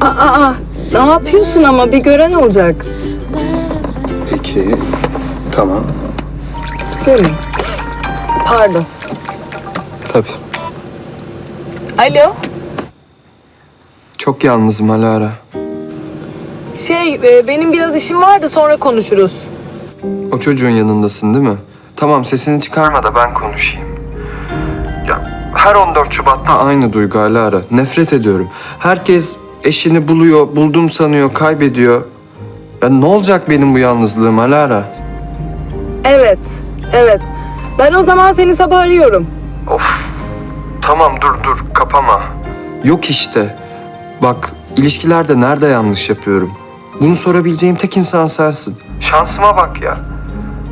Aa, ne yapıyorsun ama bir gören olacak. Peki. Tamam. Görün. Pardon. Tabii. Alo. Çok yalnızım Alara. Şey, e, benim biraz işim var da sonra konuşuruz. O çocuğun yanındasın değil mi? Tamam sesini çıkarma da ben konuşayım. Her 14 Şubat'ta aynı duygu Alara. Nefret ediyorum. Herkes eşini buluyor, buldum sanıyor, kaybediyor. Ya ne olacak benim bu yalnızlığım Alara? Evet, evet. Ben o zaman seni sabah arıyorum. Of. Tamam dur dur kapama. Yok işte. Bak ilişkilerde nerede yanlış yapıyorum? Bunu sorabileceğim tek insan sensin. Şansıma bak ya.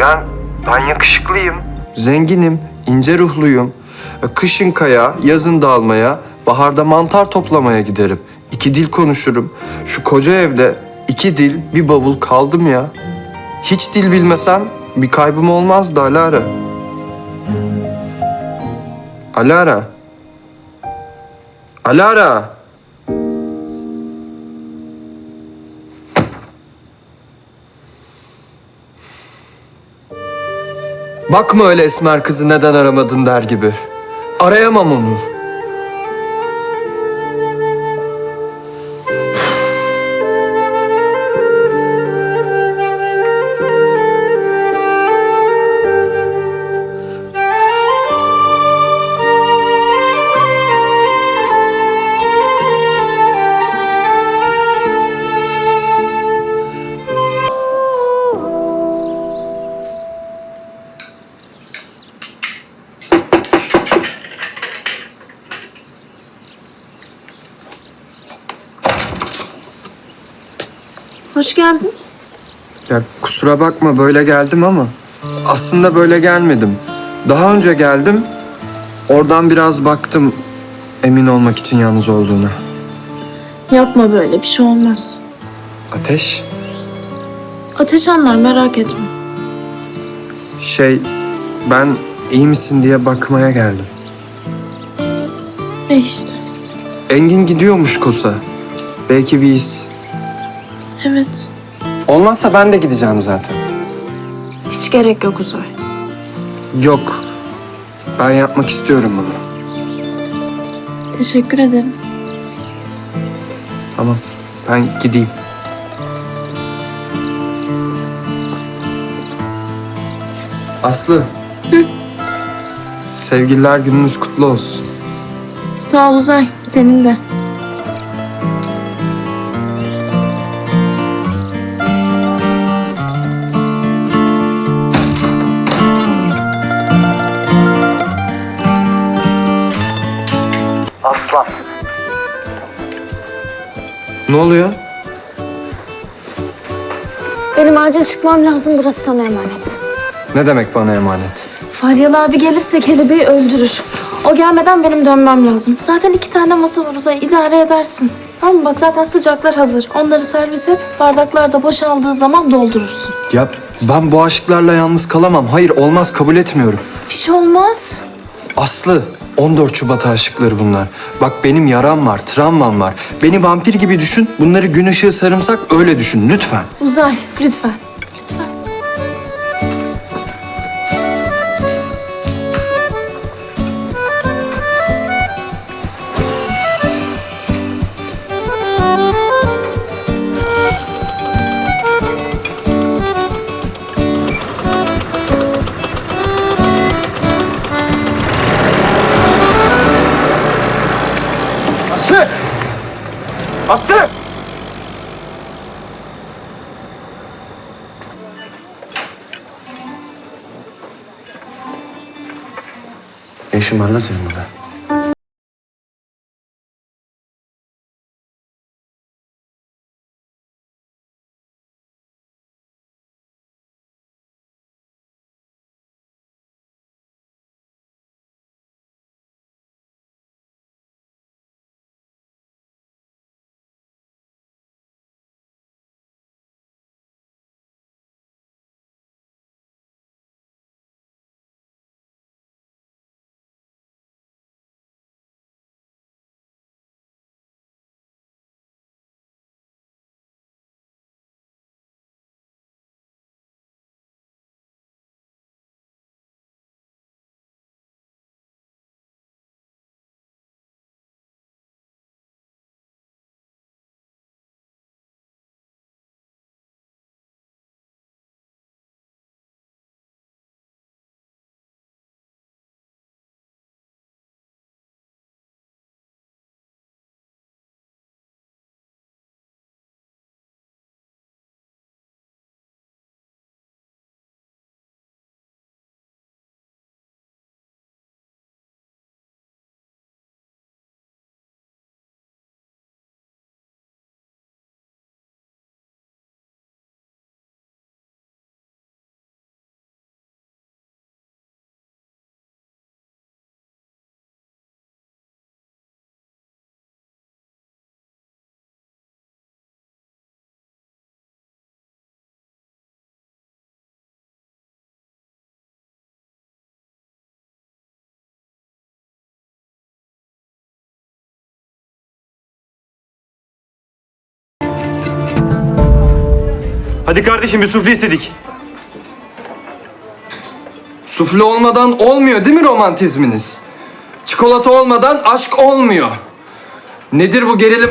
Yani ben yakışıklıyım. Zenginim, ince ruhluyum. E, Kışın kaya, yazın dağılmaya, baharda mantar toplamaya giderim. İki dil konuşurum. Şu koca evde iki dil, bir bavul kaldım ya. Hiç dil bilmesem bir kaybım olmazdı Alara. Alara. Alara. Bakma öyle esmer kızı neden aramadın der gibi. Arayamam onu. Hoş geldin. Ya kusura bakma böyle geldim ama aslında böyle gelmedim. Daha önce geldim. Oradan biraz baktım emin olmak için yalnız olduğuna. Yapma böyle bir şey olmaz. Ateş Ateş anlar merak etme. şey ben iyi misin diye bakmaya geldim. E işte. Engin gidiyormuş Kosa. Belki bir iz. Evet. Olmazsa ben de gideceğim zaten. Hiç gerek yok Uzay. Yok. Ben yapmak istiyorum bunu. Teşekkür ederim. Tamam. Ben gideyim. Aslı. Sevgililer gününüz kutlu olsun. Sağ ol Uzay. Senin de. Ne oluyor? Benim acil çıkmam lazım. Burası sana emanet. Ne demek bana emanet? Faryalı abi gelirse kelebeği öldürür. O gelmeden benim dönmem lazım. Zaten iki tane masa var Uzay. idare edersin. Tamam mı? Bak zaten sıcaklar hazır. Onları servis et. Bardaklar da boşaldığı zaman doldurursun. Ya ben bu aşıklarla yalnız kalamam. Hayır olmaz kabul etmiyorum. Bir şey olmaz. Aslı 14 Şubat aşıkları bunlar. Bak benim yaram var, travmam var. Beni vampir gibi düşün. Bunları gün ışığı sarımsak öyle düşün lütfen. Uzay lütfen. Aslı! Ne işin var lan senin burada? Hadi kardeşim bir sufle istedik. Sufle olmadan olmuyor değil mi romantizminiz? Çikolata olmadan aşk olmuyor. Nedir bu gerilim?